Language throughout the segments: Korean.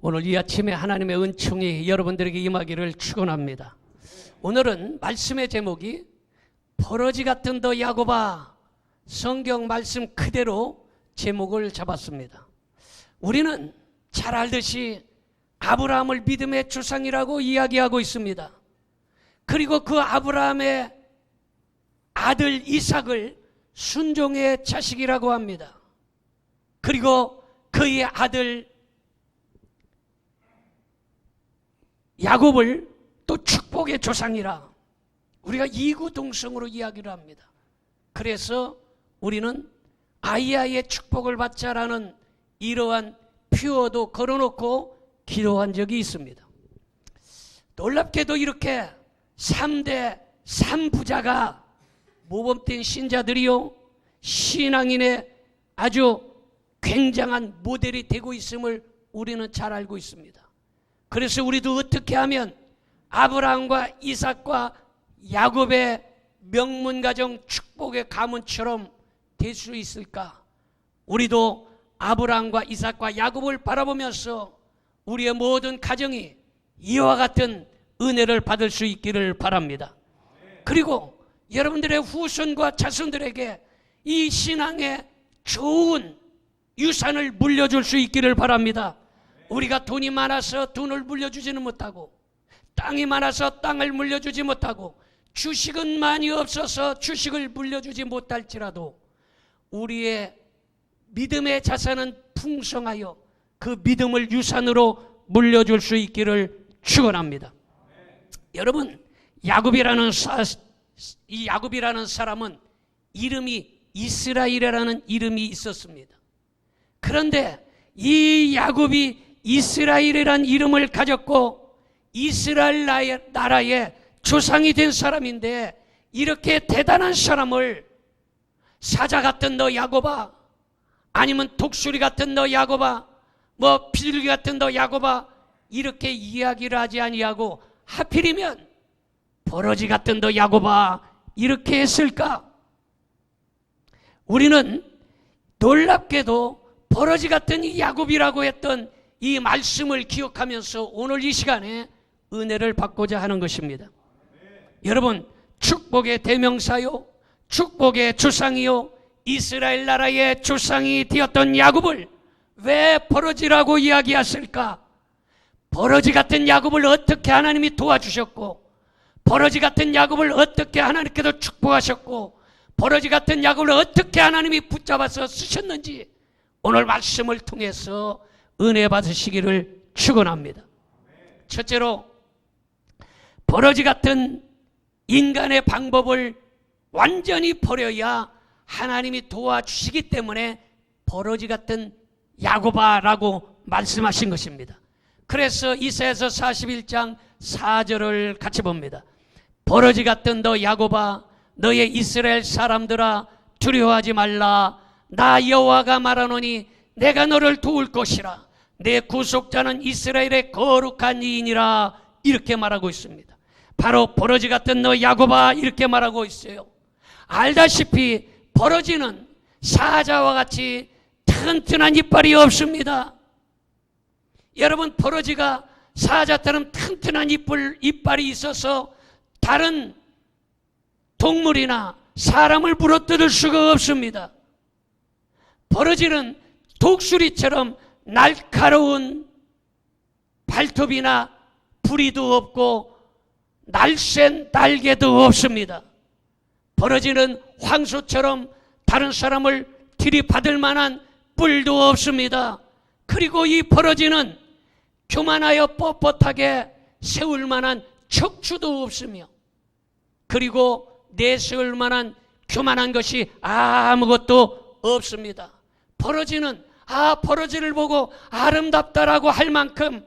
오늘 이 아침에 하나님의 은총이 여러분들에게 임하기를 축원합니다. 오늘은 말씀의 제목이 버러지 같은 더 야고바 성경 말씀 그대로 제목을 잡았습니다. 우리는 잘 알듯이 아브라함을 믿음의 주상이라고 이야기하고 있습니다. 그리고 그 아브라함의 아들 이삭을 순종의 자식이라고 합니다. 그리고 그의 아들 야곱을 또 축복의 조상이라 우리가 이구동성으로 이야기를 합니다. 그래서 우리는 아이아이의 축복을 받자라는 이러한 표어도 걸어놓고 기도한 적이 있습니다. 놀랍게도 이렇게 3대 3부자가 모범된 신자들이요 신앙인의 아주 굉장한 모델이 되고 있음을 우리는 잘 알고 있습니다. 그래서 우리도 어떻게 하면 아브라함과 이삭과 야곱의 명문 가정 축복의 가문처럼 될 수 있을까? 우리도 아브라함과 이삭과 야곱을 바라보면서 우리의 모든 가정이 이와 같은 은혜를 받을 수 있기를 바랍니다. 그리고 여러분들의 후손과 자손들에게 이 신앙의 좋은 유산을 물려줄 수 있기를 바랍니다. 우리가 돈이 많아서 돈을 물려주지는 못하고 땅이 많아서 땅을 물려주지 못하고 주식은 많이 없어서 주식을 물려주지 못할지라도 우리의 믿음의 자산은 풍성하여 그 믿음을 유산으로 물려줄 수 있기를 축원합니다. 여러분 야곱이라는 사, 이 야곱이라는 사람은 이름이 이스라엘이라는 이름이 있었습니다. 그런데 이 야곱이 이스라엘이라는 이름을 가졌고 이스라엘 나라의 조상이 된 사람인데 이렇게 대단한 사람을 사자 같은 너 야곱아 아니면 독수리 같은 너 야곱아 뭐 비둘기 같은 너 야곱아 이렇게 이야기를 하지 아니하고 하필이면 버러지 같은 너 야곱아 이렇게 했을까? 우리는 놀랍게도 버러지 같은 이 야곱이라고 했던 이 말씀을 기억하면서 오늘 이 시간에 은혜를 받고자 하는 것입니다. 여러분 축복의 대명사요 축복의 조상이요 이스라엘 나라의 조상이 되었던 야곱을 왜 버러지라고 이야기했을까? 버러지 같은 야곱을 어떻게 하나님이 도와주셨고 버러지 같은 야곱을 어떻게 하나님께서 축복하셨고 버러지 같은 야곱을 어떻게 하나님이 붙잡아서 쓰셨는지 오늘 말씀을 통해서 은혜 받으시기를 축원합니다. 첫째로 버러지 같은 인간의 방법을 완전히 버려야 하나님이 도와주시기 때문에 버러지 같은 야고바라고 말씀하신 것입니다. 그래서 이사에서 41장 4절을 같이 봅니다. 버러지 같은 너 야고바 너의 이스라엘 사람들아 두려워하지 말라 나 여호와가 말하노니 내가 너를 도울 것이라 내 구속자는 이스라엘의 거룩한 이인이라 이렇게 말하고 있습니다. 바로 버러지 같은 너 야고바 이렇게 말하고 있어요. 알다시피 버러지는 사자와 같이 튼튼한 이빨이 없습니다. 여러분 버러지가 사자처럼 튼튼한 이빨, 이빨이 있어서 다른 동물이나 사람을 물어뜯을 수가 없습니다. 버러지는 독수리처럼 날카로운 발톱이나 부리도 없고 날쌘 날개도 없습니다. 버러지는 황소처럼 다른 사람을 들이받을 만한 뿔도 없습니다. 그리고 이 버러지는 교만하여 뻣뻣하게 세울 만한 척추도 없으며 그리고 내세울 만한 교만한 것이 아무것도 없습니다. 버러지는 아 버러지를 보고 아름답다라고 할 만큼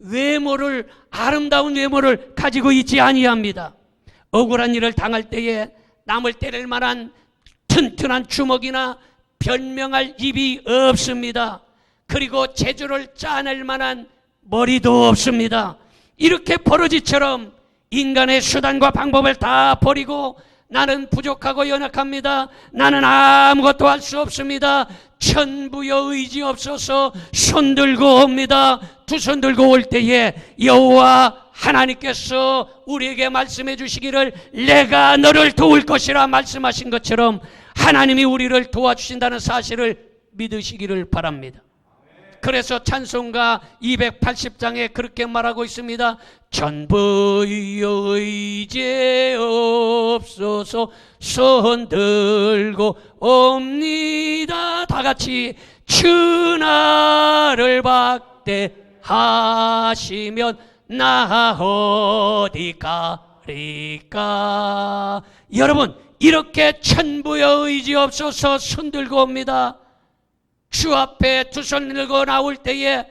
외모를 아름다운 외모를 가지고 있지 아니합니다. 억울한 일을 당할 때에 남을 때릴 만한 튼튼한 주먹이나 변명할 입이 없습니다. 그리고 재주를 짜낼 만한 머리도 없습니다. 이렇게 버러지처럼 인간의 수단과 방법을 다 버리고 나는 부족하고 연약합니다. 나는 아무것도 할 수 없습니다. 천부여 의지 없어서 손 들고 옵니다. 두 손 들고 올 때에 여호와 하나님께서 우리에게 말씀해 주시기를 내가 너를 도울 것이라 말씀하신 것처럼 하나님이 우리를 도와주신다는 사실을 믿으시기를 바랍니다. 그래서 찬송가 280장에 그렇게 말하고 있습니다. 전부의 의제 없소서 손 들고 옵니다. 다 같이 주 나를 박대하시면 나 어디 가리까 여러분 이렇게 천부의 의지 없어서 손 들고 옵니다. 주 앞에 두 손 들고 나올 때에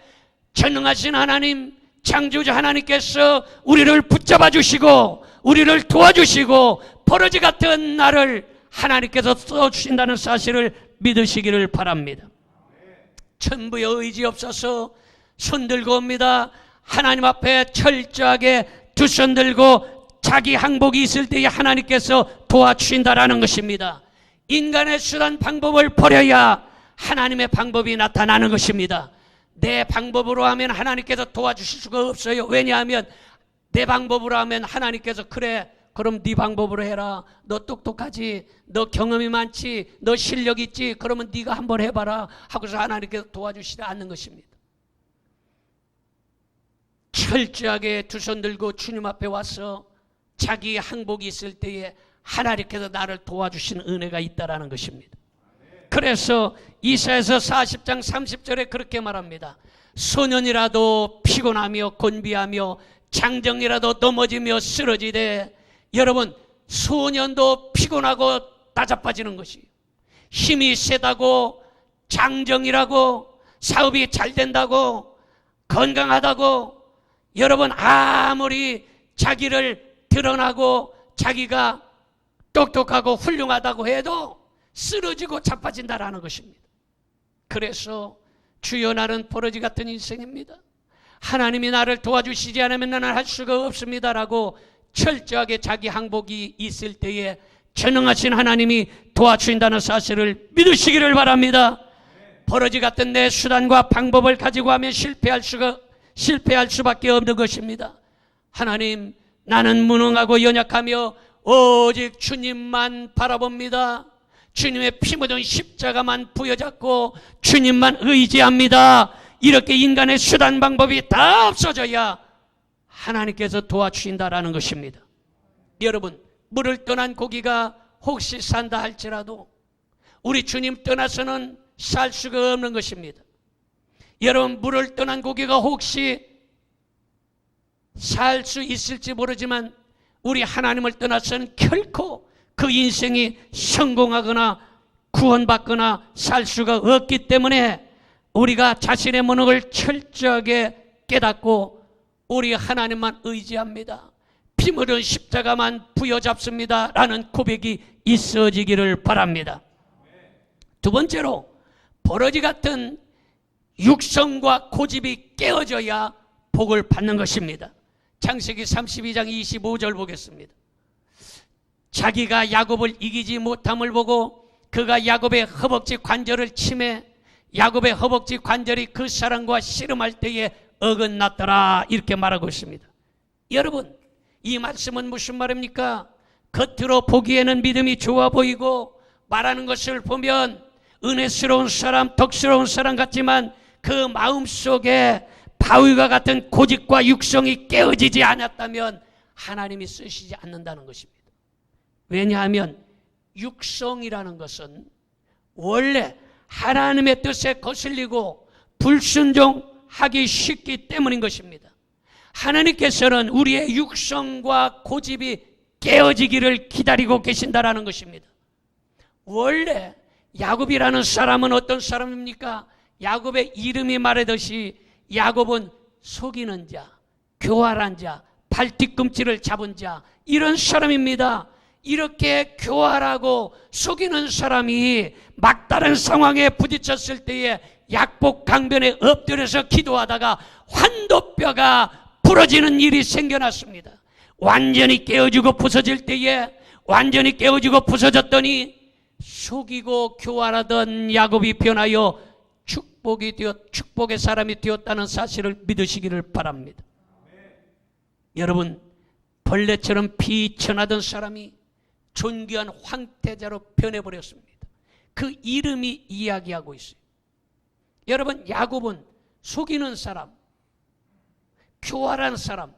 전능하신 하나님, 창조자 하나님께서 우리를 붙잡아 주시고 우리를 도와주시고 버러지 같은 나를 하나님께서 써주신다는 사실을 믿으시기를 바랍니다. 천부의 의지 없어서 손 들고 옵니다. 하나님 앞에 철저하게 두 손 들고 자기 항복이 있을 때에 하나님께서 도와주신다라는 것입니다. 인간의 수단 방법을 버려야 하나님의 방법이 나타나는 것입니다. 내 방법으로 하면 하나님께서 도와주실 수가 없어요. 왜냐하면 내 방법으로 하면 하나님께서 그래 그럼 네 방법으로 해라. 너 똑똑하지. 너 경험이 많지. 너 실력 있지. 그러면 네가 한번 해봐라. 하고서 하나님께서 도와주시지 않는 것입니다. 철저하게 두 손 들고 주님 앞에 와서 자기 항복이 있을 때에 하나님께서 나를 도와주시는 은혜가 있다라는 것입니다. 그래서 이사에서 40장 30절에 그렇게 말합니다. 소년이라도 피곤하며 곤비하며 장정이라도 넘어지며 쓰러지되 여러분 소년도 피곤하고 따자빠지는 것이 힘이 세다고 장정이라고 사업이 잘 된다고 건강하다고 여러분 아무리 자기를 드러나고 자기가 똑똑하고 훌륭하다고 해도 쓰러지고 자빠진다라는 것입니다. 그래서 주여 나는 버러지 같은 인생입니다. 하나님이 나를 도와주시지 않으면 나는 할 수가 없습니다라고 철저하게 자기 항복이 있을 때에 전능하신 하나님이 도와주신다는 사실을 믿으시기를 바랍니다. 버러지 같은 내 수단과 방법을 가지고 하면 실패할 수가 실패할 수밖에 없는 것입니다. 하나님, 나는 무능하고 연약하며 오직 주님만 바라봅니다. 주님의 피 묻은 십자가만 부여잡고 주님만 의지합니다. 이렇게 인간의 수단 방법이 다 없어져야 하나님께서 도와주신다라는 것입니다. 여러분, 물을 떠난 고기가 혹시 산다 할지라도 우리 주님 떠나서는 살 수가 없는 것입니다. 여러분, 물을 떠난 고기가 혹시 살 수 있을지 모르지만 우리 하나님을 떠나서는 결코 그 인생이 성공하거나 구원받거나 살 수가 없기 때문에 우리가 자신의 무능을 철저하게 깨닫고 우리 하나님만 의지합니다. 피 묻은 십자가만 부여잡습니다. 라는 고백이 있어지기를 바랍니다. 두 번째로 버러지 같은 육성과 고집이 깨어져야 복을 받는 것입니다. 창세기 32장 25절 보겠습니다. 자기가 야곱을 이기지 못함을 보고 그가 야곱의 허벅지 관절을 침해 야곱의 허벅지 관절이 그 사람과 씨름할 때에 어긋났더라 이렇게 말하고 있습니다. 여러분 이 말씀은 무슨 말입니까? 겉으로 보기에는 믿음이 좋아 보이고 말하는 것을 보면 은혜스러운 사람, 덕스러운 사람 같지만 그 마음 속에 바위와 같은 고집과 육성이 깨어지지 않았다면 하나님이 쓰시지 않는다는 것입니다. 왜냐하면 육성이라는 것은 원래 하나님의 뜻에 거슬리고 불순종하기 쉽기 때문인 것입니다. 하나님께서는 우리의 육성과 고집이 깨어지기를 기다리고 계신다라는 것입니다. 원래 야곱이라는 사람은 어떤 사람입니까? 야곱의 이름이 말하듯이 야곱은 속이는 자, 교활한 자, 발뒤꿈치를 잡은 자 이런 사람입니다. 이렇게 교활하고 속이는 사람이 막다른 상황에 부딪혔을 때에 약복 강변에 엎드려서 기도하다가 환도뼈가 부러지는 일이 생겨났습니다. 완전히 깨어지고 부서질 때에 완전히 깨어지고 부서졌더니 속이고 교활하던 야곱이 변하여 축복이 되었 축복의 사람이 되었다는 사실을 믿으시기를 바랍니다. 여러분 벌레처럼 비천하던 사람이 존귀한 황태자로 변해버렸습니다. 그 이름이 이야기하고 있어요. 여러분 야곱은 속이는 사람, 교활한 사람,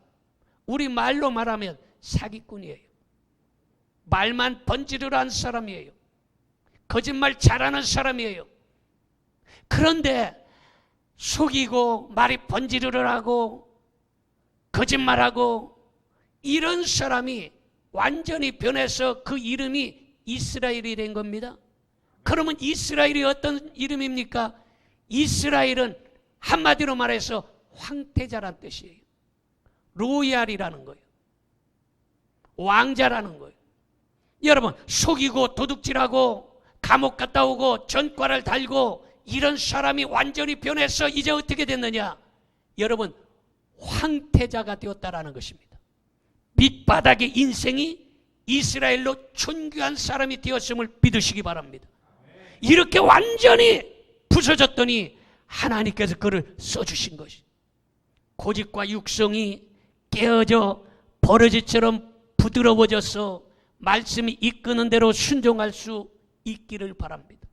우리 말로 말하면 사기꾼이에요. 말만 번지르르 한 사람이에요. 거짓말 잘하는 사람이에요. 그런데 속이고 말이 번지르르 하고 거짓말하고 이런 사람이 완전히 변해서 그 이름이 이스라엘이 된 겁니다. 그러면 이스라엘이 어떤 이름입니까? 이스라엘은 한마디로 말해서 황태자란 뜻이에요. 로얄이라는 거예요. 왕자라는 거예요. 여러분, 속이고 도둑질하고 감옥 갔다 오고 전과를 달고 이런 사람이 완전히 변해서 이제 어떻게 됐느냐? 여러분, 황태자가 되었다라는 것입니다. 밑바닥의 인생이 이스라엘로 존귀한 사람이 되었음을 믿으시기 바랍니다. 이렇게 완전히 부서졌더니 하나님께서 그를 써주신 것이 고집과 육성이 깨어져 버러지처럼 부드러워져서 말씀이 이끄는 대로 순종할 수 있기를 바랍니다.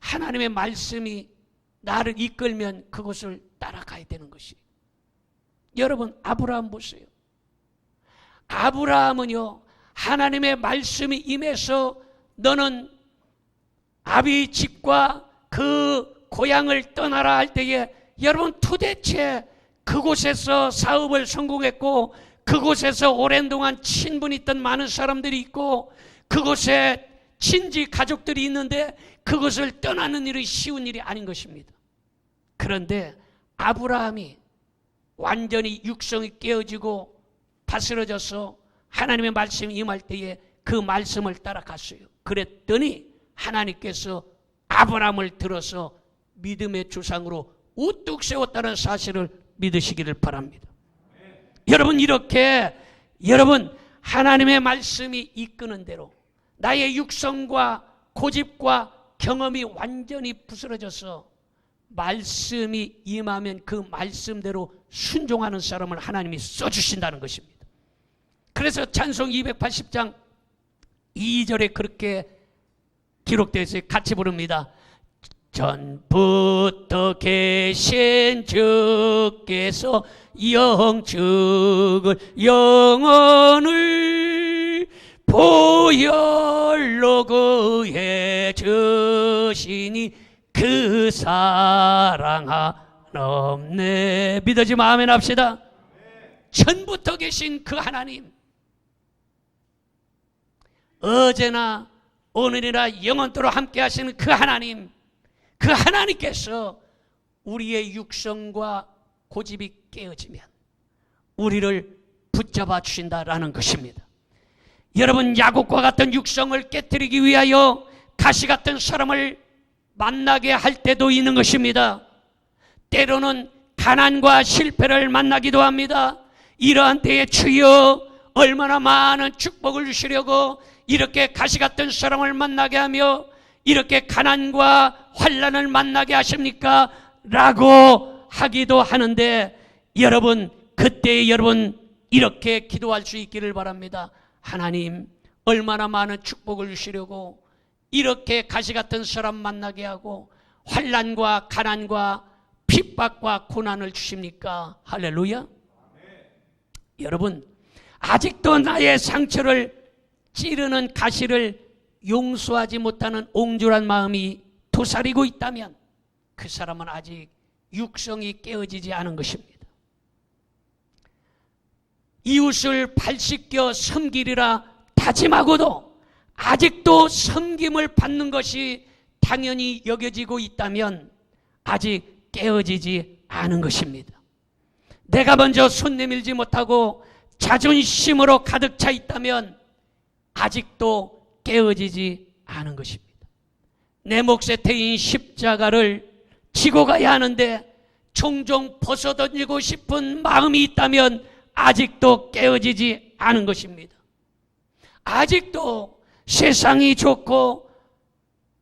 하나님의 말씀이 나를 이끌면 그것을 따라가야 되는 것이. 여러분 아브라함 보세요. 아브라함은요 하나님의 말씀이 임해서 너는 아비 집과 그 고향을 떠나라 할 때에 여러분 도대체 그곳에서 사업을 성공했고 그곳에서 오랜 동안 친분이 있던 많은 사람들이 있고 그곳에 친지 가족들이 있는데 그것을 떠나는 일이 쉬운 일이 아닌 것입니다. 그런데 아브라함이 완전히 육성이 깨어지고 다스러져서 하나님의 말씀이 임할 때에 그 말씀을 따라갔어요. 그랬더니 하나님께서 아브라함을 들어서 믿음의 주상으로 우뚝 세웠다는 사실을 믿으시기를 바랍니다. 여러분 이렇게 여러분 하나님의 말씀이 이끄는 대로 나의 육성과 고집과 경험이 완전히 부스러져서 말씀이 임하면 그 말씀대로 순종하는 사람을 하나님이 써주신다는 것입니다. 그래서 찬송 280장 2절에 그렇게 기록되어 있어요. 같이 부릅니다. 전부터 계신 주께서 영축을 영원을 보혈로 그해 주시니 그 사랑 한없네 믿어지면 아멘 합시다 전부터 계신 그 하나님 어제나 오늘이나 영원토록 함께 하시는 그 하나님 그 하나님께서 우리의 육성과 고집이 깨어지면 우리를 붙잡아 주신다라는 것입니다. 여러분 야곱과 같은 육성을 깨뜨리기 위하여 가시 같은 사람을 만나게 할 때도 있는 것입니다. 때로는 가난과 실패를 만나기도 합니다. 이러한 때에 주여 얼마나 많은 축복을 주시려고 이렇게 가시 같은 사람을 만나게 하며 이렇게 가난과 환란을 만나게 하십니까? 라고 하기도 하는데 여러분 그때 여러분 이렇게 기도할 수 있기를 바랍니다. 하나님 얼마나 많은 축복을 주시려고 이렇게 가시 같은 사람 만나게 하고 환란과 가난과 핍박과 고난을 주십니까? 할렐루야. 여러분 아직도 나의 상처를 찌르는 가시를 용서하지 못하는 옹졸한 마음이 도사리고 있다면 그 사람은 아직 육성이 깨어지지 않은 것입니다. 이웃을 발씻겨 섬기리라 다짐하고도 아직도 섬김을 받는 것이 당연히 여겨지고 있다면 아직 깨어지지 않은 것입니다. 내가 먼저 손 내밀지 못하고 자존심으로 가득 차 있다면 아직도 깨어지지 않은 것입니다. 내 몫에 태인 십자가를 지고 가야 하는데 종종 벗어던지고 싶은 마음이 있다면 아직도 깨어지지 않은 것입니다. 아직도 세상이 좋고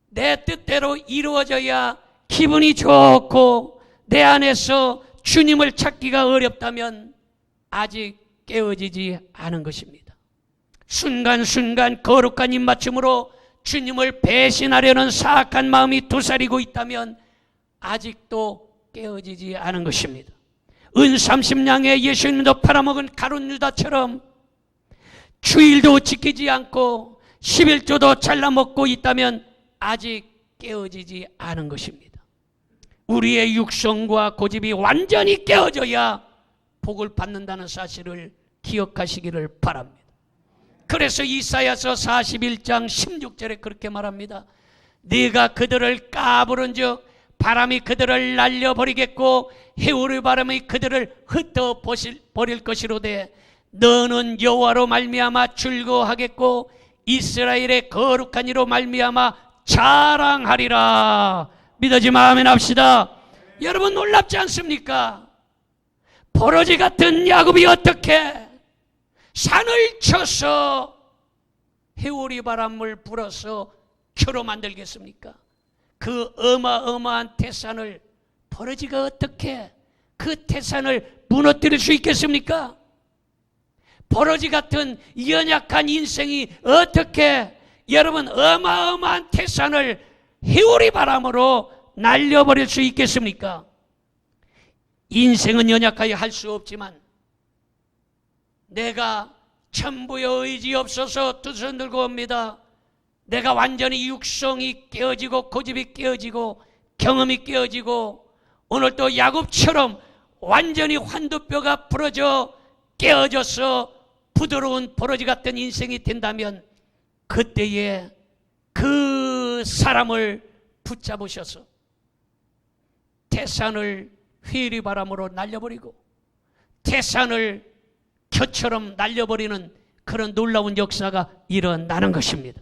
내 뜻대로 이루어져야 기분이 좋고 내 안에서 주님을 찾기가 어렵다면 아직 깨어지지 않은 것입니다. 순간순간 거룩한 입맞춤으로 주님을 배신하려는 사악한 마음이 도사리고 있다면 아직도 깨어지지 않은 것입니다. 은 30냥에 예수님도 팔아먹은 가룟 유다처럼 주일도 지키지 않고 11조도 잘라먹고 있다면 아직 깨어지지 않은 것입니다. 우리의 육성과 고집이 완전히 깨어져야 복을 받는다는 사실을 기억하시기를 바랍니다. 그래서 이사야서 41장 16절에 그렇게 말합니다. 네가 그들을 까부른즉 바람이 그들을 날려버리겠고 해오르 바람이 그들을 흩어 버릴 것이로되 너는 여호와로 말미암아 즐거하겠고 이스라엘의 거룩한 이로 말미암아 자랑하리라 믿어지면 아멘 합시다 여러분 놀랍지 않습니까? 버러지 같은 야곱이 어떻게 산을 쳐서 해오리 바람을 불어서 표로 만들겠습니까? 그 어마어마한 태산을 버러지가 어떻게 그 태산을 무너뜨릴 수 있겠습니까? 버러지 같은 연약한 인생이 어떻게 여러분 어마어마한 태산을 해오리 바람으로 날려버릴 수 있겠습니까? 인생은 연약하여 할 수 없지만 내가 천부의 의지 없어서 두손 들고 옵니다. 내가 완전히 육성이 깨어지고 고집이 깨어지고 경험이 깨어지고 오늘 또 야곱처럼 완전히 환두뼈가 부러져 깨어져서 부드러운 버러지 같은 인생이 된다면 그때에 그 사람을 붙잡으셔서 태산을 휘리 바람으로 날려버리고 태산을 겨처럼 날려버리는 그런 놀라운 역사가 일어나는 것입니다.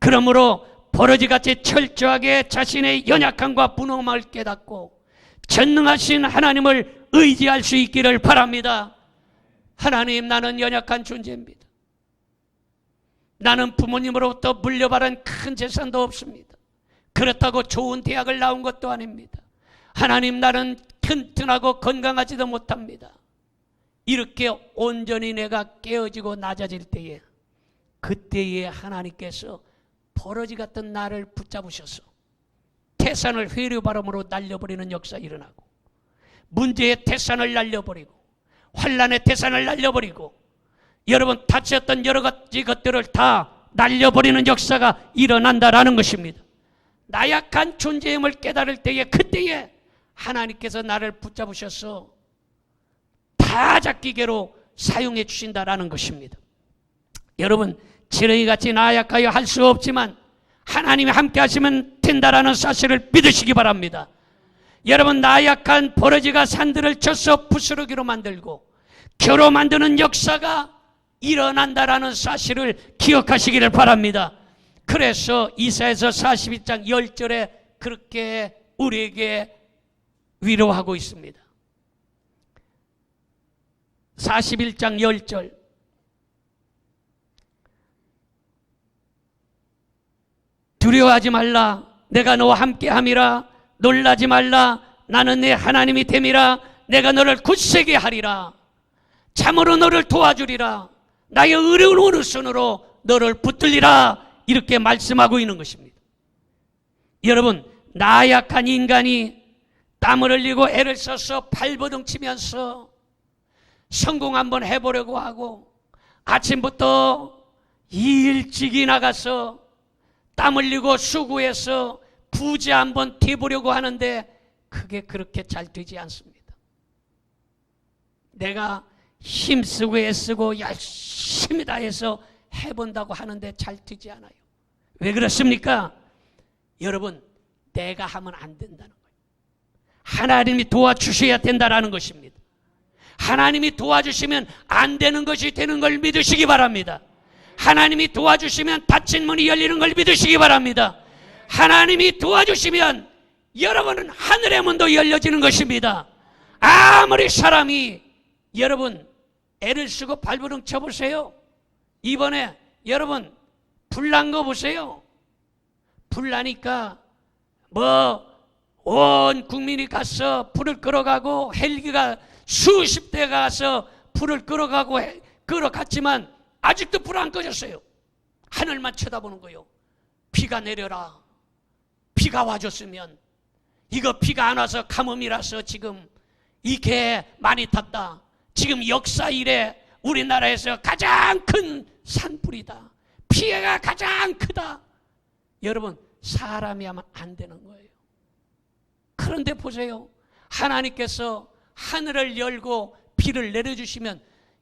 그러므로 버러지같이 철저하게 자신의 연약함과 분홍함을 깨닫고 전능하신 하나님을 의지할 수 있기를 바랍니다. 하나님 나는 연약한 존재입니다. 나는 부모님으로부터 물려받은 큰 재산도 없습니다. 그렇다고 좋은 대학을 나온 것도 아닙니다. 하나님 나는 튼튼하고 건강하지도 못합니다. 이렇게 온전히 내가 깨어지고 낮아질 때에 그때에 하나님께서 버러지 같은 나를 붙잡으셔서 태산을 회류 바람으로 날려버리는 역사 일어나고 문제의 태산을 날려버리고 환란의 태산을 날려버리고 여러분 다쳤던 여러 가지 것들을 다 날려버리는 역사가 일어난다라는 것입니다. 나약한 존재임을 깨달을 때에 그때에 하나님께서 나를 붙잡으셔서 다 잡기계로 사용해 주신다라는 것입니다. 여러분 지렁이 같이 나약하여 할 수 없지만 하나님이 함께 하시면 된다라는 사실을 믿으시기 바랍니다. 여러분 나약한 버러지가 산들을 쳐서 부스러기로 만들고 겨로 만드는 역사가 일어난다라는 사실을 기억하시기를 바랍니다. 그래서 이사에서 42장 10절에 그렇게 우리에게 위로하고 있습니다. 41장 10절. 두려워하지 말라. 내가 너와 함께 함이라. 놀라지 말라. 나는 내 하나님이 됨이라. 내가 너를 굳세게 하리라. 참으로 너를 도와주리라. 나의 어려운 오른손으로 너를 붙들리라. 이렇게 말씀하고 있는 것입니다. 여러분 나약한 인간이 땀을 흘리고 애를 써서 발버둥 치면서 성공 한번 해보려고 하고 아침부터 일찍이 나가서 땀 흘리고 수고해서 부지 한번 뛰보려고 하는데 그게 그렇게 잘 되지 않습니다. 내가 힘쓰고 애쓰고 열심히 다 해서 해본다고 하는데 잘 되지 않아요. 왜 그렇습니까? 여러분, 내가 하면 안 된다는 거예요. 하나님이 도와주셔야 된다라는 것입니다. 하나님이 도와주시면 안 되는 것이 되는 걸 믿으시기 바랍니다. 하나님이 도와주시면 닫힌 문이 열리는 걸 믿으시기 바랍니다. 하나님이 도와주시면 여러분은 하늘의 문도 열려지는 것입니다. 아무리 사람이 여러분 애를 쓰고 발버둥 쳐보세요. 이번에 여러분 불난 거 보세요. 불나니까 뭐 온 국민이 가서 불을 끌어가고 헬기가 수십 대가 가서 불을 끌어가고 해- 끌어갔지만 아직도 불 안 꺼졌어요. 하늘만 쳐다보는 거요. 비가 내려라. 비가 와줬으면 이거 비가 안 와서 가뭄이라서 지금 이게 많이 탔다. 지금 역사 이래 우리나라에서 가장 큰 산불이다. 피해가 가장 크다. 여러분 사람이 하면 안 되는 거예요. 그런데 보세요. 하나님께서 하늘을 열고 비를 내려주시면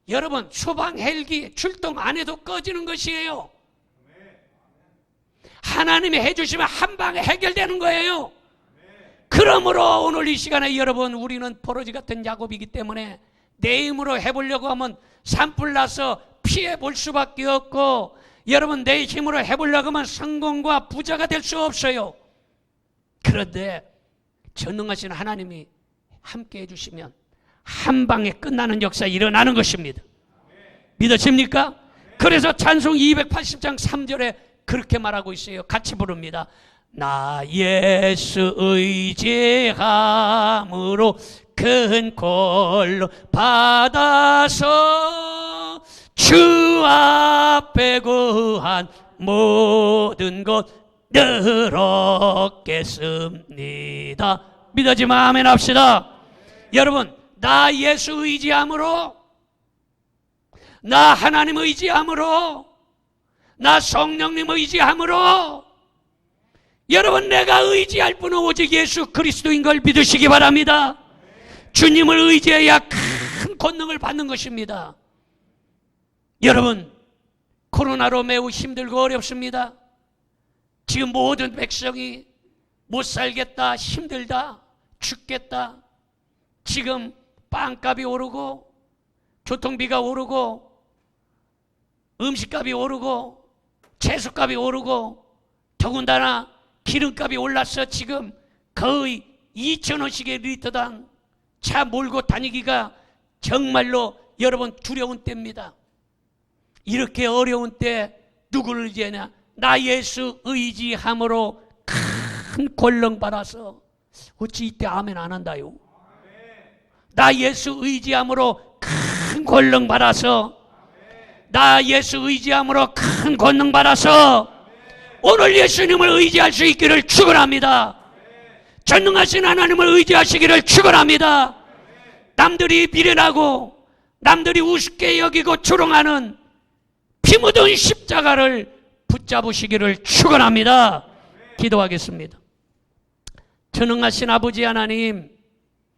여러분 소방 헬기 출동 안 해도 꺼지는 것이에요. 하나님이 해주시면 한 방에 해결되는 거예요. 그러므로 오늘 이 시간에 여러분 우리는 포로지 같은 야곱이기 때문에 내 힘으로 해보려고 하면 산불 나서 피해 볼 수밖에 없고 여러분 내 힘으로 해보려고 하면 성공과 부자가 될 수 없어요. 그런데 전능하신 하나님이 함께 해주시면 한 방에 끝나는 역사 일어나는 것입니다. 믿어집니까? 그래서 찬송 280장 3절에 그렇게 말하고 있어요. 같이 부릅니다. 나 예수 의지함으로 큰 꼴로 받아서 주 앞에 구한 모든 것늘 얻겠습니다. 믿어지면 아멘 합시다. 여러분, 나 예수 의지함으로, 나 하나님 의지함으로, 나 성령님 의지함으로, 여러분, 내가 의지할 분은 오직 예수 그리스도인 걸 믿으시기 바랍니다. 주님을 의지해야 큰 권능을 받는 것입니다. 여러분, 코로나로 매우 힘들고 어렵습니다. 지금 모든 백성이 못 살겠다, 힘들다, 죽겠다. 지금 빵값이 오르고, 교통비가 오르고, 음식값이 오르고, 채소값이 오르고, 더군다나 기름값이 올라서 지금 거의 2천원씩의 리터당 차 몰고 다니기가 정말로 여러분 두려운 때입니다. 이렇게 어려운 때 누구를 의지하냐? 나 예수 의지함으로 큰 권능 받아서 어찌 이때 아멘 안 한다요? 나 예수 의지함으로 큰 권능 받아서 나 예수 의지함으로 큰 권능 받아서 오늘 예수님을 의지할 수 있기를 축원합니다. 전능하신 하나님을 의지하시기를 축원합니다. 남들이 미련하고 남들이 우습게 여기고 조롱하는 피 묻은 십자가를 붙잡으시기를 축원합니다. 기도하겠습니다. 전능하신 아버지 하나님,